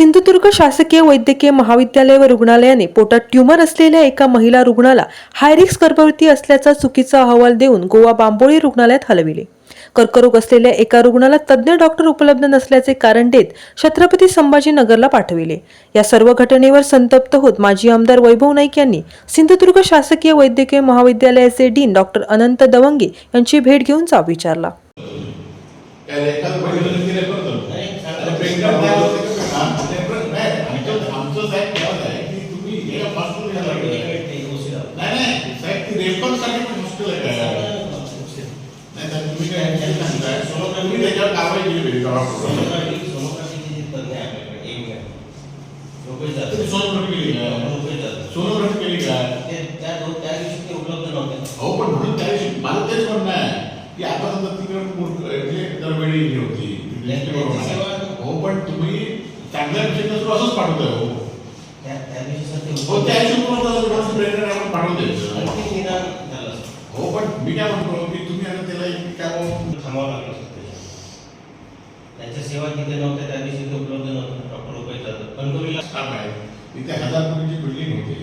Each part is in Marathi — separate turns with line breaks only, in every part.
सिंधुदुर्ग शासकीय वैद्यकीय महाविद्यालय व रुग्णालयाने पोटात ट्यूमर असलेल्या एका महिला रुग्णाला हायरिक्स गर्भवती असल्याचा चुकीचा अहवाल देऊन गोवा बांबोळी रुग्णालयात हलविले. कर्करोग असलेल्या एका रुग्णाला तज्ज्ञ डॉक्टर उपलब्ध नसल्याचे कारण देत छत्रपती संभाजीनगरला पाठविले. या सर्व घटनेवर संतप्त होत माजी आमदार वैभव नाईक यांनी सिंधुदुर्ग शासकीय वैद्यकीय महाविद्यालयाचे डीन डॉक्टर अनंत दवंगे यांची भेट घेऊन जाब विचारला.
आमचं- आमचं साहेब तेव्हाच आहे की तुम्ही हे hospital ला लागले. नाही, नाही. साहेब, ती रेफरसाठी पण hospital आहे काय? नाही, साहेब, तुम्ही काय हे सांगताय? तुम्ही त्याच्यावर कारवाई केली पाहिजे का hospital ला? तुम्ही सोनोग्राफी केली का? सोनोग्राफी केली का? अहो, पण म्हणून त्या दिवशी मला तेच म्हणणं आहे की आता समजा तिकडे मूर्ख- म्हणजे दरवेळी हे होती
नाही,
बरोबर
नाही,
आहे.
सेवा-
हो पण तुम्ही चांगल्या विषय नसलो असंच पाठवताय हो हो त्या दिवशी कोणाला थोडंसं प्रेरणा आहे आपण पाठवून द्यायचं हो पण मी काय म्हणतो की तुम्ही आता त्याला एक काय म्हणून
त्यांच्या सेवा तिथे नव्हत्या त्या दिवशी ते उपलब्ध नव्हतं डॉक्टर रुपये कणकवलीला
स्टाफ आहे इथे हजार कोटीची बिल्डिंग होते.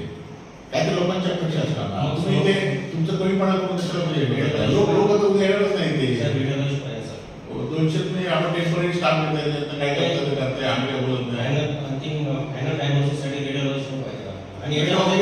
काय ते लोकांची अपेक्षा असतात ना. तुम्ही इथे तुमचं कमीपणा करून त्याच्याला म्हणजे लोक लोक तर उद्या येणारच नाही ते
व्हिडिओलाच पाहिजे सर.
हो, दोनशे तुम्ही आपण टेंपररी स्टाफ देत आहे काय ते करते आम्ही काय बोलत नाही.